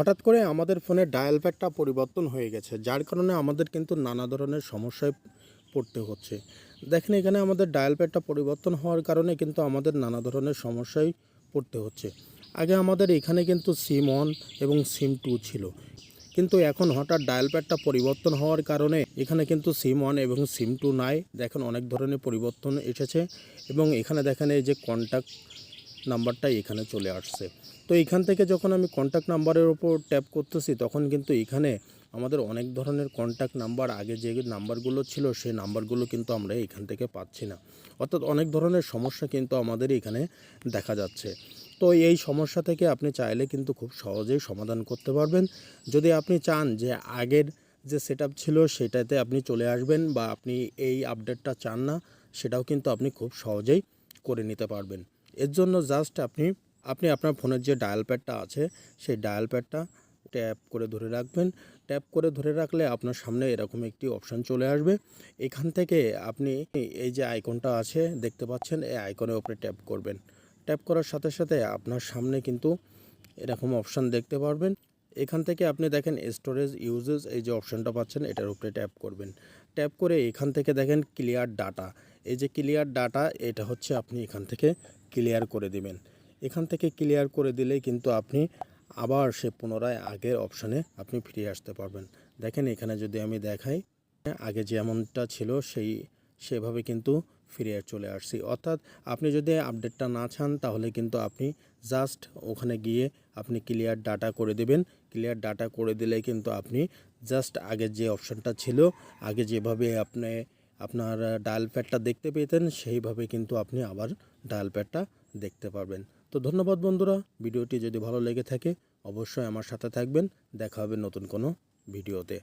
হঠাৎ করে আমাদের ফোনের ডায়াল প্যাডটা পরিবর্তন হয়ে গেছে, যার কারণে আমাদের কিন্তু নানা ধরনের সমস্যায় পড়তে হচ্ছে। দেখেন এখানে আমাদের ডায়াল প্যাডটা পরিবর্তন হওয়ার কারণে কিন্তু আমাদের নানা ধরনের সমস্যায় পড়তে হচ্ছে। আগে আমাদের এখানে কিন্তু সিম ওয়ান এবং সিম টু ছিল, কিন্তু এখন হঠাৎ ডায়াল প্যাডটা পরিবর্তন হওয়ার কারণে এখানে কিন্তু সিম ওয়ান এবং সিম টু নাই। দেখেন অনেক ধরনের পরিবর্তন এসেছে এবং এখানে দেখেন এই যে কন্ট্যাক্ট নাম্বারটা এখানে চলে আসছে। তো এখান থেকে যখন আমি কন্ট্যাক্ট নাম্বারের ওপর ট্যাপ করতেছি, তখন কিন্তু এখানে আমাদের অনেক ধরনের কন্ট্যাক্ট নাম্বার, আগে যে নাম্বারগুলো ছিল, সেই নাম্বারগুলো কিন্তু আমরা এখান থেকে পাচ্ছি না। অর্থাৎ অনেক ধরনের সমস্যা কিন্তু আমাদের এখানে দেখা যাচ্ছে। তো এই সমস্যা থেকে আপনি চাইলে কিন্তু খুব সহজেই সমাধান করতে পারবেন। যদি আপনি চান যে আগের যে সেট ছিল, সেটাতে আপনি চলে আসবেন বা আপনি এই আপডেটটা চান না, সেটাও কিন্তু আপনি খুব সহজেই করে নিতে পারবেন। এর জন্য জাস্ট আপনি আপনি আপনার ফোনের যে ডায়াল প্যাডটা আছে, সেই ডায়াল প্যাডটা ট্যাপ করে ধরে রাখবেন। ট্যাপ করে ধরে রাখলে আপনার সামনে এরকম একটি অপশান চলে আসবে। এখান থেকে আপনি এই যে আইকনটা আছে, দেখতে পাচ্ছেন, এই আইকনের উপরে ট্যাপ করবেন। ট্যাপ করার সাথে সাথে আপনার সামনে কিন্তু এরকম অপশান দেখতে পারবেন। এখান থেকে আপনি দেখেন স্টোরেজ ইউজেস এই যে অপশানটা পাচ্ছেন, এটার উপরে ট্যাপ করবেন। ট্যাপ করে এখান থেকে দেখেন ক্লিয়ার ডাটা এই যে ক্লিয়ার ডাটা এটা হচ্ছে আপনি এখান থেকে ক্লিয়ার করে দিবেন। এখান থেকে ক্লিয়ার করে দিলেই কিন্তু আপনি আবার সে পুনরায় আগের অপশানে আপনি ফিরে আসতে পারবেন। দেখেন এখানে যদি আমি দেখাই, আগে যেমনটা ছিল সেই, সেভাবে কিন্তু ফিরে চলে আসছি। অর্থাৎ আপনি যদি আপডেটটা না চান, তাহলে কিন্তু আপনি জাস্ট ওখানে গিয়ে আপনি ক্লিয়ার ডাটা করে দেবেন। ক্লিয়ার ডাটা করে দিলে কিন্তু আপনি জাস্ট আগের যে অপশানটা ছিল, আগে যেভাবে আপনি আপনার ডায়াল প্যাডটা দেখতে পেতেন, সেইভাবে কিন্তু আপনি আবার ডায়াল প্যাডটা দেখতে পারবেন। তো ধন্যবাদ বন্ধুরা, ভিডিওটি যদি ভালো লেগে থাকে, অবশ্যই আমার সাথে থাকবেন। দেখা হবে নতুন কোনো ভিডিওতে।